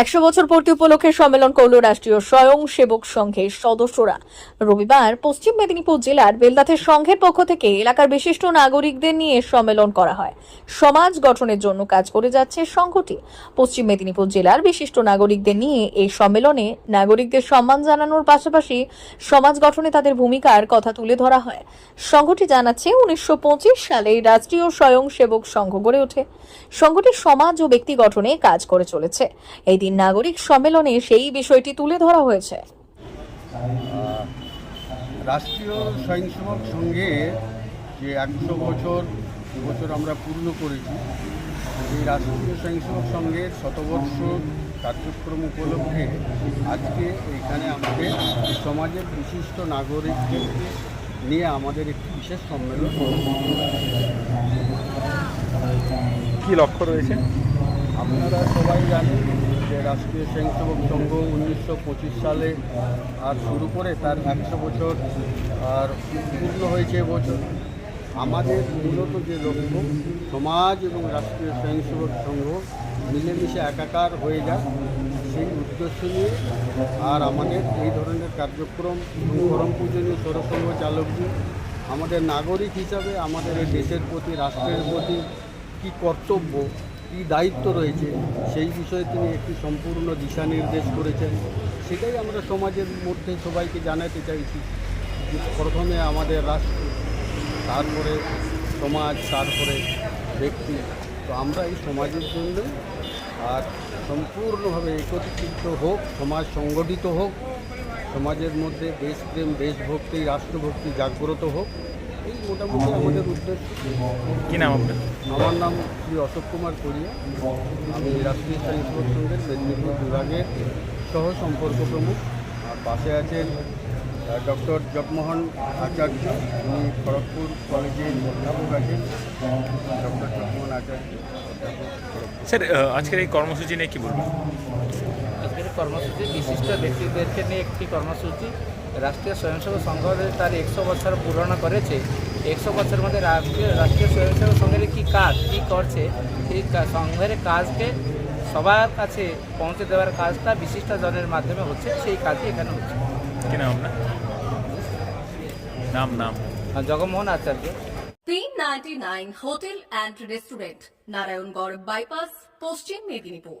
একশো বছর পূর্তি উপলক্ষে সম্মেলন করল রাষ্ট্রীয় স্বয়ং সেবক সংঘের সদস্যরা। রবিবার পশ্চিম মেদিনীপুর জেলার বেলদাথের সংঘের পক্ষ থেকে এলাকার বিশিষ্ট নাগরিকদের নিয়ে সম্মেলন করা হয়। সমাজ গঠনের জন্য কাজ করে যাচ্ছে সংঘটি। পশ্চিম মেদিনীপুর জেলার বিশিষ্ট নাগরিকদের নিয়ে এই সম্মেলনে নাগরিকদের সম্মান জানানোর পাশাপাশি সমাজ গঠনে তাদের ভূমিকার কথা তুলে ধরা হয়। সংঘটি জানাচ্ছে, উনিশশো পঁচিশ সালে রাষ্ট্রীয় স্বয়ং সেবক সংঘ গড়ে ওঠে। সংঘটি সমাজ ও ব্যক্তি গঠনে কাজ করে চলেছে। এই দিন নাগরিক সম্মেলনে সেই বিষয়টি তুলে ধরা হয়েছে। রাষ্ট্রীয় স্বয়ংসেবক সংঘে যে একশো বছর বছর আমরা পূর্ণ করেছি এই রাষ্ট্রীয় স্বয়ংসেবক সংঘের শতবর্ষ কার্যক্রম উপলক্ষে আজকে এখানে আমাদের সমাজের বিশিষ্ট নাগরিকদেরকে নিয়ে আমাদের একটি বিশেষ সম্মেলন কি লক্ষ্য রয়েছে? আপনারা সবাই জানেন রাষ্ট্রীয় স্বয়ংসেবক সংঘ উনিশশো পঁচিশ সালে আর শুরু করে তার একশো বছর আর পূর্ণ হয়েছে এবছর আমাদের মূলত যে লক্ষ্য, সমাজ এবং রাষ্ট্রীয় স্বয়ংসেবক সংঘ মিলেমিশে একাকার হয়ে যায় সেই উদ্দেশ্য নিয়ে আর আমাদের এই ধরনের কার্যক্রম, পরম পূজনীয় সৌরসংঘ চালকজি, আমাদের নাগরিক হিসাবে, আমাদের দেশের প্রতি, রাষ্ট্রের প্রতি কী কর্তব্য কী দায়িত্ব রয়েছে, সেই বিষয়ে তিনি একটি সম্পূর্ণ দিশা নির্দেশ করেছেন। সেটাই আমরা সমাজের মধ্যে সবাইকে জানাতে চাইছি প্রথমে আমাদের রাষ্ট্র, তারপরে সমাজ, তারপরে ব্যক্তি। তো আমরা এই সমাজের জন্য আর সম্পূর্ণভাবে একত্রিত হোক, সমাজ সংগঠিত হোক, সমাজের মধ্যে দেশপ্রেম, দেশভক্তি, রাষ্ট্রভক্তি জাগ্রত হোক। এই মোটামুটি আমাদের উদ্দেশ্য। কি নাম আপনার? আমার নাম শ্রী অশোক কুমার করিয়া। আমি রাষ্ট্রীয় স্বয়ংসেবক সংঘের মেদিনীপুর বিভাগের সহ সম্পর্ক প্রমুখ। আর পাশে আছেন ডক্টর জগমোহন আচার্য। উনি খড়গপুর কলেজের অধ্যাপক আছেন। ডক্টর জগমোহন আচার্য স্যার আজকের এই কর্মসূচি নিয়ে কি বলবেন? কর্মসূচি বিশিষ্ট ব্যক্তিদেরকে নিয়ে একটি কর্মসূচি। রাষ্ট্রীয় স্বয়ংসেবক সংঘ তার একশো বছর পূরণ করেছে। একশো বছরের মধ্যে রাষ্ট্রীয় রাষ্ট্রীয় স্বয়ংসেবক সংঘের কী কাজ কী করছে? সেই সংঘের কাজকে সবার কাছে পৌঁছে দেওয়ার কাজটা বিশিষ্ট জনের মাধ্যমে হচ্ছে সেই কাজই এখানে হচ্ছে। কি নাম আপনার? নাম নাম। জগমোহন আচার্য। তিন ninety nine hotel and restaurant Narayangarh bypass Paschim Medinipur.